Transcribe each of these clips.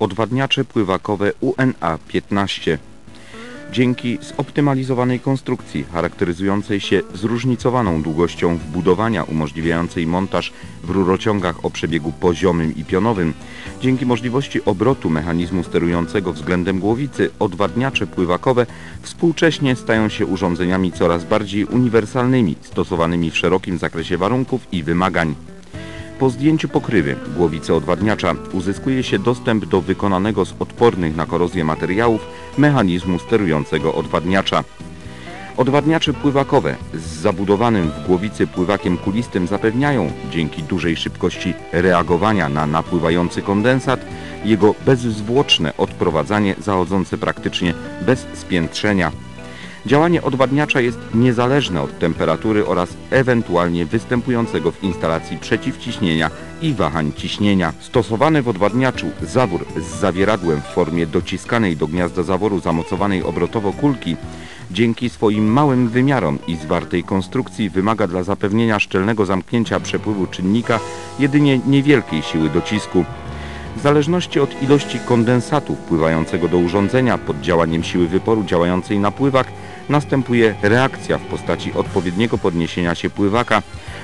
odwadniacze pływakowe UNA-15. Dzięki zoptymalizowanej konstrukcji charakteryzującej się zróżnicowaną długością wbudowania umożliwiającej montaż w rurociągach o przebiegu poziomym i pionowym, dzięki możliwości obrotu mechanizmu sterującego względem głowicy, odwadniacze pływakowe współcześnie stają się urządzeniami coraz bardziej uniwersalnymi, stosowanymi w szerokim zakresie warunków i wymagań. Po zdjęciu pokrywy głowicy odwadniacza uzyskuje się dostęp do wykonanego z odpornych na korozję materiałów mechanizmu sterującego odwadniacza. Odwadniacze pływakowe z zabudowanym w głowicy pływakiem kulistym zapewniają, dzięki dużej szybkości reagowania na napływający kondensat, jego bezzwłoczne odprowadzanie zachodzące praktycznie bez spiętrzenia. Działanie odwadniacza jest niezależne od temperatury oraz ewentualnie występującego w instalacji przeciwciśnienia i wahań ciśnienia. Stosowany w odwadniaczu zawór z zawieradłem w formie dociskanej do gniazda zaworu zamocowanej obrotowo kulki dzięki swoim małym wymiarom i zwartej konstrukcji wymaga dla zapewnienia szczelnego zamknięcia przepływu czynnika jedynie niewielkiej siły docisku. W zależności od ilości kondensatu wpływającego do urządzenia pod działaniem siły wyporu działającej na pływak następuje reakcja w postaci odpowiedniego podniesienia się pływaka,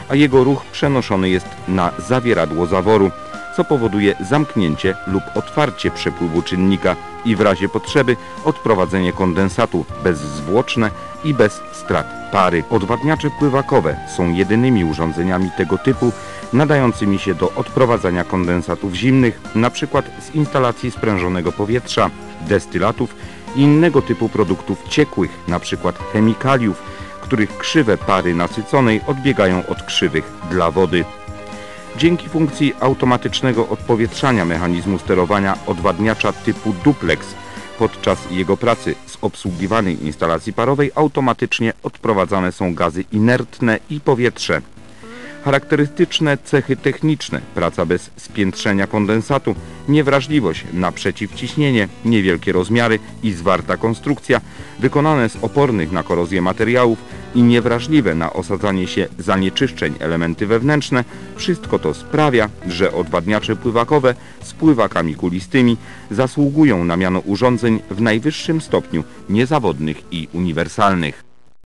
a jego ruch przenoszony jest na zawieradło zaworu, co powoduje zamknięcie lub otwarcie przepływu czynnika i w razie potrzeby odprowadzenie kondensatu bezzwłoczne i bez strat pary. Odwadniacze pływakowe są jedynymi urządzeniami tego typu nadającymi się do odprowadzania kondensatów zimnych, np. z instalacji sprężonego powietrza, destylatów i innego typu produktów ciekłych, np. chemikaliów, których krzywe pary nasyconej odbiegają od krzywych dla wody. Dzięki funkcji automatycznego odpowietrzania mechanizmu sterowania odwadniacza typu duplex. Podczas jego pracy z obsługiwanej instalacji parowej automatycznie odprowadzane są gazy inertne i powietrze. Charakterystyczne cechy techniczne, praca bez spiętrzenia kondensatu, niewrażliwość na przeciwciśnienie, niewielkie rozmiary i zwarta konstrukcja, wykonane z opornych na korozję materiałów i niewrażliwe na osadzanie się zanieczyszczeń elementy wewnętrzne, wszystko to sprawia, że odwadniacze pływakowe z pływakami kulistymi zasługują na miano urządzeń w najwyższym stopniu niezawodnych i uniwersalnych.